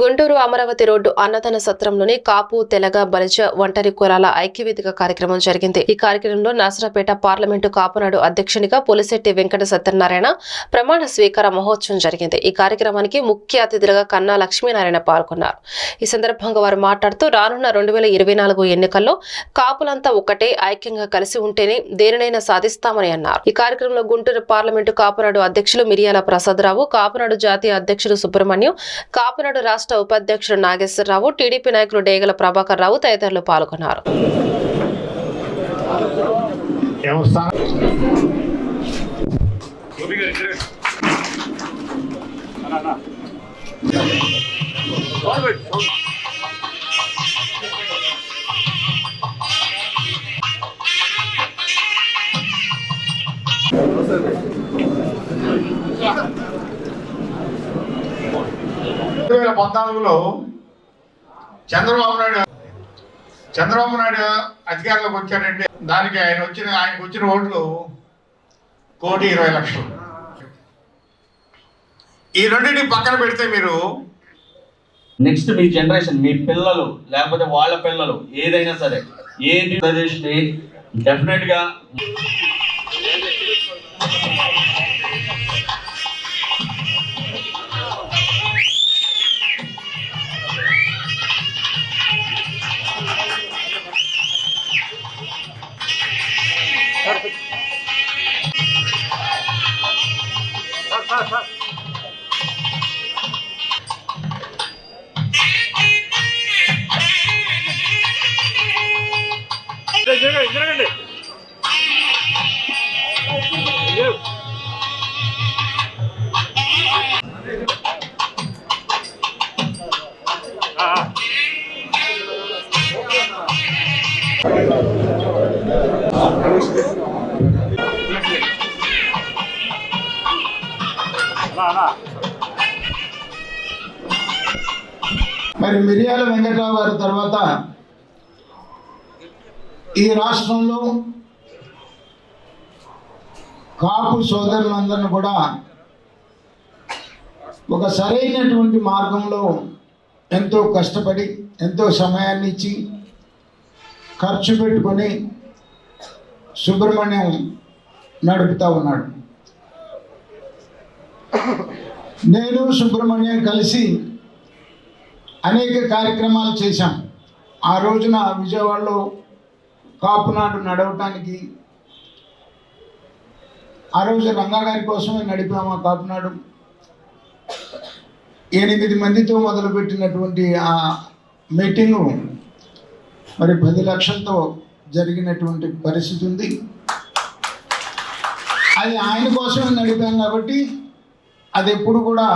Guntur Amaravati road అన్నదాన సత్రంలోని కాపు తెలగ బలిజ ఒంటరి కులాల ఐక్యవేదిక కార్యక్రమం జరిగింది. ఈ కార్యక్రమంలో నాసరాపేట పార్లమెంటు కాపునాడు అధ్యక్షునిగా పులిశెట్టి వెంకట సత్యనారాయణ ప్రమాణ స్వీకార మహోత్సవం జరిగింది. ఈ కార్యక్రమానికి ముఖ్య అతిథులుగా కన్నా లక్ష్మీనారాయణ పాల్గొన్నారు. ఈ సందర్భంగా వారు మాట్లాడుతూ రానున్న రెండు వేల ఇరవై నాలుగు ఎన్నికల్లో కాపులంతా ఒక్కటే ఐక్యంగా కలిసి ఉంటేనే దేనినైనా సాధిస్తామని అన్నారు. ఈ కార్యక్రమంలో గుంటూరు పార్లమెంటు కాపునాడు అధ్యక్షులు మిరియాల ప్రసాదరావు కాపునాడు జాతీయ అధ్యక్షుడు సుబ్రహ్మణ్యం కాపునాడు రాష్ట్ర ఉపాధ్యక్షుడు నాగేశ్వరరావు టీడీపీ నాయకులు డేగల ప్రభాకర్ రావు తదితరులు పాల్గొన్నారు దేవస్థానం రెండు పద్నాలుగులో చంద్రబాబు నాయుడు చంద్రబాబు నాయుడు అధికారంలోకి వచ్చాడంటే దానికి ఆయన వచ్చిన ఆయనకు వచ్చిన ఓట్లు కోటి ఇరవై లక్షలు. ఈ రెండింటిని పక్కన పెడితే మీరు నెక్స్ట్ మీ జనరేషన్ మీ పిల్లలు లేకపోతే వాళ్ళ పిల్లలు ఏదైనా సరే ఏది ప్రదేశ్ని డెఫినెట్ మరి మిరియాల వెంకట్రావు గారి తర్వాత ఈ రాష్ట్రంలో కాపు సోదరులందరిని కూడా ఒక సరైనటువంటి మార్గంలో ఎంతో కష్టపడి ఎంతో సమయాన్ని ఇచ్చి ఖర్చు పెట్టుకొని సుబ్రహ్మణ్యం నడుపుతూ ఉన్నాడు. నేను సుబ్రహ్మణ్యం కలిసి అనేక కార్యక్రమాలు చేశాం. ఆ రోజున విజయవాడలో కాపునాడు నడవటానికి ఆ రోజు రంగా గారి కోసమే నడిపాము ఆ కాపునాడు ఎనిమిది మందితో మొదలుపెట్టినటువంటి ఆ మీటింగు మరి పది లక్షలతో జరిగినటువంటి పరిస్థితి ఉంది. అది ఆయన కోసమే నడిపాం కాబట్టి అది ఎప్పుడు కూడా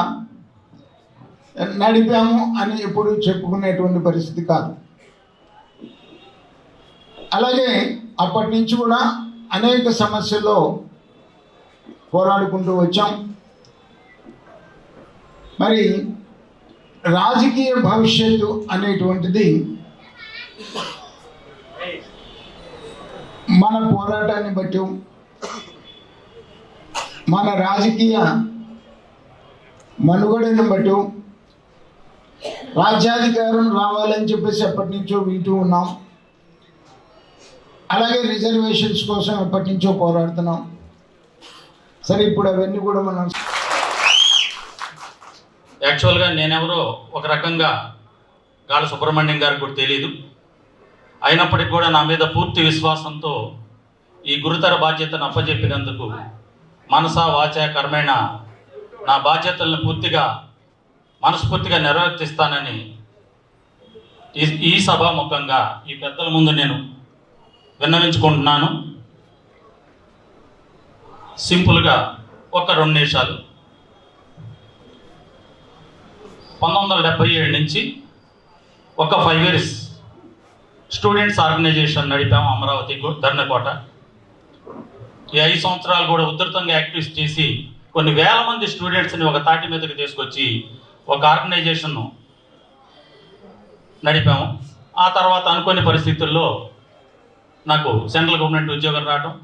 నడిపాము అని ఎప్పుడు చెప్పుకునేటువంటి పరిస్థితి కాదు. అలాగే అప్పటి నుంచి కూడా అనేక సమస్యల్లో పోరాడుకుంటూ వచ్చాం. మరి రాజకీయ భవిష్యత్తు అనేటువంటిది మన పోరాటాన్ని బట్టి మన రాజకీయ మనుగడను బట్టి రాజ్యాధికారం రావాలని చెప్పేసి ఎప్పటి నుంచో వింటూ ఉన్నాం. అలాగే రిజర్వేషన్స్ కోసం ఎప్పటి నుంచో పోరాడుతున్నాం. సరే ఇప్పుడు అవన్నీ కూడా మనం యాక్చువల్గా నేనెవరో ఒక రకంగా గాలి సుబ్రహ్మణ్యం గారికి కూడా తెలియదు అయినప్పటికీ కూడా నా మీద పూర్తి విశ్వాసంతో ఈ గురుతర బాధ్యతను అప్పచెప్పినందుకు మనసా వాచ కర్మేణ నా బాధ్యతలను పూర్తిగా మనస్ఫూర్తిగా నెరవేర్తిస్తానని ఈ ఈ సభాముఖంగా ఈ పెద్దల ముందు నేను విన్నవించుకుంటున్నాను సింపుల్గా ఒక రెండు నిమిషాలు. పంతొమ్మిది వందల డెబ్బై ఏడు నుంచి ఒక ఫైవ్ ఇయర్స్ స్టూడెంట్స్ ఆర్గనైజేషన్ నడిపాము అమరావతి ధర్నకోట. ఈ ఐదు సంవత్సరాలు కూడా ఉధృతంగా యాక్టివిస్ట్ చేసి కొన్ని వేల మంది స్టూడెంట్స్ని ఒక తాటి మీదకి తీసుకొచ్చి ఒక ఆర్గనైజేషన్ నడిపాము. ఆ తర్వాత అనుకోని పరిస్థితుల్లో నాకు సెంట్రల్ గవర్నమెంట్ ఉద్యోగం రావడం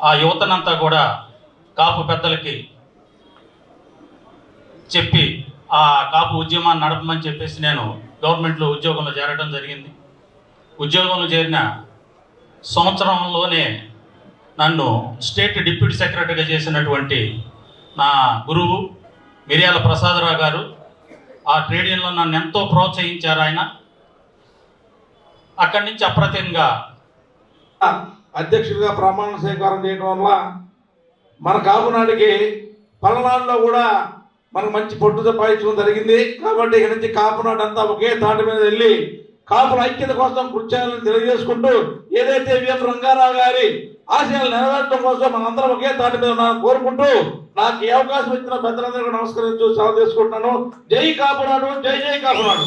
ఆ యువతనంతా కూడా కాపు పెద్దలకి చెప్పి ఆ కాపు ఉద్యమాన్ని నడపమని చెప్పేసి నేను గవర్నమెంట్లో ఉద్యోగంలో చేరడం జరిగింది. ఉద్యోగంలో చేరిన సంవత్సరంలోనే నన్ను స్టేట్ డిప్యూటీ సెక్రటరీగా చేసినటువంటి నా గురువు మిరియాల ప్రసాదరావు గారు ఆ ట్రేడ్ యూనియన్లో నన్ను ఎంతో ప్రోత్సహించారు ఆయన. అక్కడి నుంచి అప్రతింగా అధ్యక్షుడిగా ప్రమాణ స్వీకారం చేయడం వల్ల మన కాపునాడికి పల్నాడులో కూడా మనకు మంచి పొట్టు సంపాదించడం జరిగింది. కాబట్టి ఇక నుంచి కాపునాడు అంతా ఒకే తాటి మీద వెళ్ళి కాపుల ఐక్యత కోసం కృషి చేయాలని తెలియజేసుకుంటూ ఏదైతే విఎం రంగారావు గారి ఆశయాలు నెరవేర్చడం కోసం మనందరం ఒకే తాటి మీద ఉన్నామని కోరుకుంటూ నాకు ఈ అవకాశం ఇచ్చిన పెద్దలందరికీ నమస్కరించు సెలవు తీసుకుంటున్నాను. జై కాపునాడు జై జై కాపునాడు